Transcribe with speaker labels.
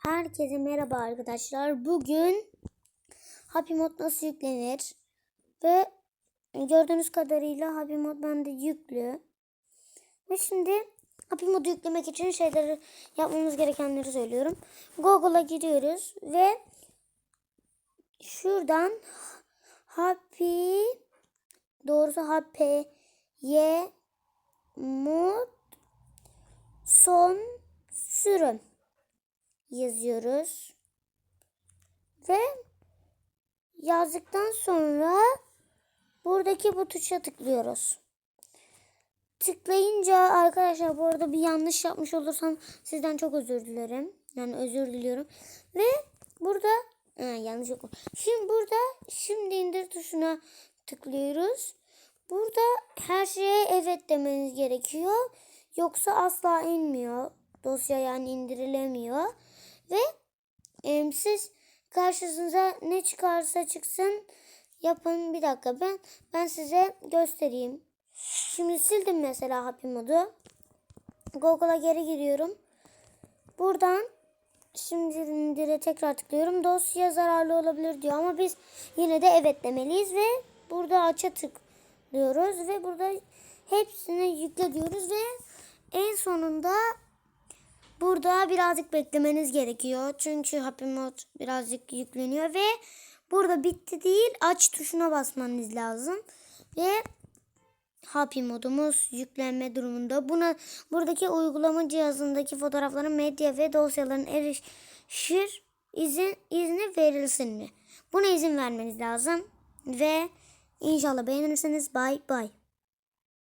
Speaker 1: Herkese merhaba arkadaşlar. Bugün Happy Mod nasıl yüklenir? Ve gördüğünüz kadarıyla Happy Mod bende yüklü. Ve şimdi Happy Mod'u yüklemek için şeyleri yapmamız gerekenleri söylüyorum. Google'a giriyoruz ve şuradan Happy doğrusu Happy Y Mod son sürüm yazıyoruz. Ve yazdıktan sonra buradaki bu tuşa tıklıyoruz. Tıklayınca arkadaşlar bu arada bir yanlış yapmış olursam sizden çok özür dilerim. Yani özür diliyorum. Ve burada ha, yanlış yok. Şimdi burada şimdi indir tuşuna tıklıyoruz. Burada her şeye evet demeniz gerekiyor. Yoksa asla inmiyor. Dosya yani indirilemiyor. Ve em, siz karşınıza ne çıkarsa çıksın yapın. Bir dakika ben ben size göstereyim. Şimdi sildim mesela Happy Mod'u. Google'a geri giriyorum. Buradan şimdi indire tekrar tıklıyorum. Dosya zararlı olabilir diyor ama biz yine de evet demeliyiz ve burada aça tıklıyoruz ve burada hepsini yükle diyoruz ve en sonunda Burada birazcık beklemeniz gerekiyor. Çünkü Happy Mod birazcık yükleniyor ve burada bitti değil aç tuşuna basmanız lazım. Ve Happy modumuz yüklenme durumunda. Buna buradaki uygulama cihazındaki fotoğrafların medya ve dosyaların erişir izin izni verilsin mi? Buna izin vermeniz lazım ve inşallah beğenirsiniz. Bye bye.